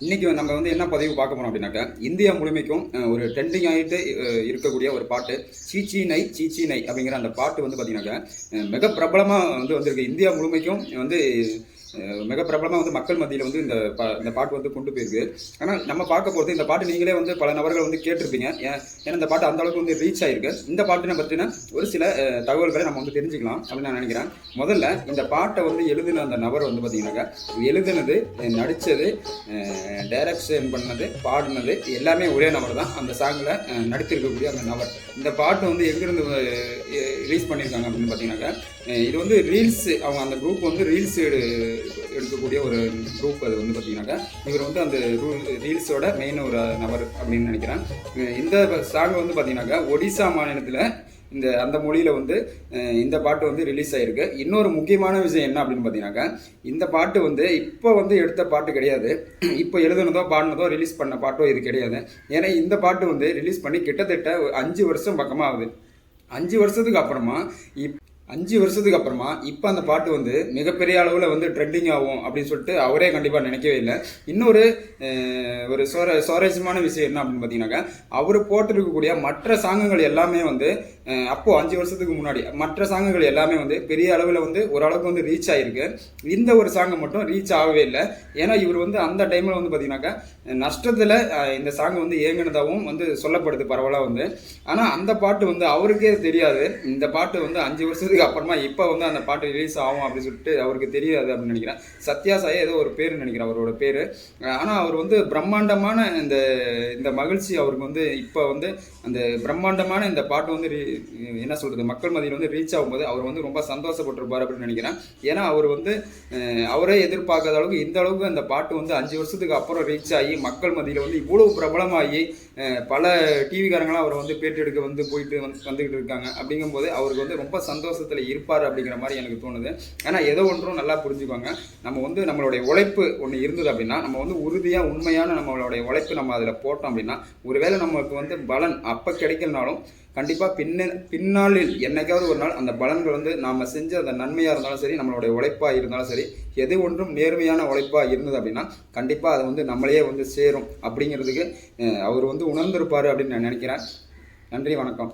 இன்னைக்கு நம்ம வந்து என்ன பதிவு பார்க்க போறோம் அப்படின்னாக்கா இந்தியா முழுமைக்கும் ஒரு ட்ரெண்டிங் ஆகிட்டு இருக்கக்கூடிய ஒரு பாட்டு சீச்சி நை சீச்சி நை அப்படிங்கிற அந்த பாட்டு வந்து பார்த்தீங்கன்னாக்கா மிக பிரபலமாக வந்து வந்திருக்கு. இந்தியா முழுமைக்கும் வந்து மிக பிரபலமாக வந்து மக்கள் மத்தியில் வந்து இந்த பா இந்த பாட்டு வந்து கொண்டு போயிருக்கு. ஆனால் நம்ம பார்க்க போகிறது இந்த பாட்டு நீங்களே வந்து பல நபர்கள் வந்து கேட்டிருப்பீங்க. ஏன் ஏன்னா இந்த பாட்டு அந்த அளவுக்கு வந்து ரீச் ஆயிருக்கு. இந்த பாட்டினை பற்றின ஒரு சில தகவல்களை நம்ம வந்து தெரிஞ்சுக்கலாம் அப்படின்னு நான் நினைக்கிறேன். முதல்ல இந்த பாட்டை வந்து எழுதின அந்த நபர் வந்து பார்த்தீங்கன்னாக்கா எழுதினது நடித்தது டைரக்ஷன் பண்ணது பாடினது எல்லாமே ஒரே நபர் தான். அந்த சாங்கில் நடித்திருக்கக்கூடிய அந்த நபர். இந்த பாட்டு வந்து எங்கேருந்து ரிலீஸ் பண்ணியிருக்காங்க அப்படின்னு பார்த்தீங்கன்னாக்கா இது வந்து ரீல்ஸ் அவங்க அந்த குரூப் வந்து ரீல்ஸ் எடுக்கக்கூடிய ஒரு குரூப் அது வந்து பார்த்தீங்கன்னாக்கா இவர் வந்து அந்த ரீல்ஸோட மெயின் ஒரு நபர் அப்படின்னு நினைக்கிறேன். இந்த சாங் வந்து பார்த்தீங்கன்னாக்கா ஒடிசா மாநிலத்தில் இந்த அந்த மொழியில் வந்து இந்த பாட்டு வந்து ரிலீஸ் ஆகிருக்கு இன்னொரு முக்கியமான விஷயம் என்ன அப்படின்னு பார்த்தீங்கன்னாக்கா இந்த பாட்டு வந்து இப்போ வந்து எடுத்த பாட்டு கிடையாது. இப்போ எழுதுனதோ பாடினதோ ரிலீஸ் பண்ண பாட்டோ இது கிடையாது. ஏன்னா இந்த பாட்டு வந்து ரிலீஸ் பண்ணி கிட்டத்தட்ட அஞ்சு வருஷம் பக்கமாக ஆகுது அஞ்சு வருஷத்துக்கு அப்புறமா இப் அஞ்சு வருஷத்துக்கு அப்புறமா இப்போ அந்த பாட்டு வந்து மிகப்பெரிய அளவில் வந்து ட்ரெண்டிங் ஆகும் அப்படின்னு சொல்லிட்டு அவரே கண்டிப்பாக நினைக்கவே இல்லை. இன்னொரு ஒரு சுவர சுவாரஸ்யமான விஷயம் என்ன அப்படின்னு பார்த்தீங்கன்னாக்கா அவர் போட்டிருக்கக்கூடிய மற்ற சாங்குகள் எல்லாமே வந்து அப்போது அஞ்சு வருஷத்துக்கு முன்னாடி மற்ற சாங்குகள் எல்லாமே வந்து பெரிய அளவில் வந்து ஓரளவுக்கு வந்து ரீச் ஆகிருக்கு இந்த ஒரு சாங்கை மட்டும் ரீச் ஆகவே இல்லை. ஏன்னா இவர் வந்து அந்த டைமில் வந்து பார்த்தீங்கன்னாக்கா நஷ்டத்தில் இந்த சாங் வந்து ஏங்கினதாகவும் வந்து சொல்லப்படுது பரவலாக வந்து. ஆனால் அந்த பாட்டு வந்து அவருக்கே தெரியாது. இந்த பாட்டு வந்து அஞ்சு வருஷத்துக்கு அப்புறமா இப்போ வந்து அந்த பாட்டு ரிலீஸ் ஆகும் அப்படின்னு சொல்லிட்டு அவருக்கு தெரியாது அப்படின்னு நினைக்கிறேன். சத்யா சாய் ஏதோ ஒரு பேர் நினைக்கிறேன் அவரோட பேர். ஆனால் அவர் வந்து பிரம்மாண்டமான இந்த இந்த மகிழ்ச்சி அவருக்கு வந்து இப்போ வந்து அந்த பிரம்மாண்டமான இந்த பாட்டு வந்து என்ன சொல்கிறது மக்கள் மதியில் வந்து ரீச் ஆகும்போது அவர் வந்து ரொம்ப சந்தோஷப்பட்டிருப்பார் அப்படின்னு நினைக்கிறேன். ஏன்னா அவர் வந்து அவரே எதிர்பார்க்காத அளவுக்கு இந்த அளவுக்கு அந்த பாட்டு வந்து அஞ்சு வருஷத்துக்கு அப்புறம் ரீச் ஆகி மக்கள் மதியில் வந்து இவ்வளவு பிரபலமாகி பல டிவிக்காரங்களாம் அவரை வந்து பேட்டி எடுக்க வந்து போயிட்டு வந்து வந்துக்கிட்டு இருக்காங்க. அப்படிங்கும்போது அவருக்கு வந்து ரொம்ப சந்தோஷத்தில் இருப்பார் அப்படிங்கிற மாதிரி எனக்கு தோணுது. ஏன்னா ஏதோ ஒன்றும் நல்லா புரிஞ்சுக்குவாங்க நம்ம வந்து நம்மளுடைய உழைப்பு ஒன்று இருந்தது அப்படின்னா நம்ம வந்து உறுதியாக உண்மையான நம்மளுடைய உழைப்பு நம்ம அதில் போட்டோம் அப்படின்னா ஒருவேளை நமக்கு வந்து பலன் அப்போ கிடைக்கலனாலும் கண்டிப்பாக பின்ன பின்னாளில் என்னைக்காவது ஒரு நாள் அந்த பலன்கள் வந்து நாம் செஞ்ச அந்த நன்மையாக இருந்தாலும் சரி நம்மளுடைய உழைப்பாக இருந்தாலும் சரி எது ஒன்றும் நேர்மையான உழைப்பாக இருந்தது அப்படின்னா கண்டிப்பாக அது வந்து நம்மளையே வந்து சேரும் அப்படிங்கிறதுக்கு அவர் வந்து உணர்ந்திருப்பார் அப்படின்னு நான் நினைக்கிறேன். நன்றி வணக்கம்.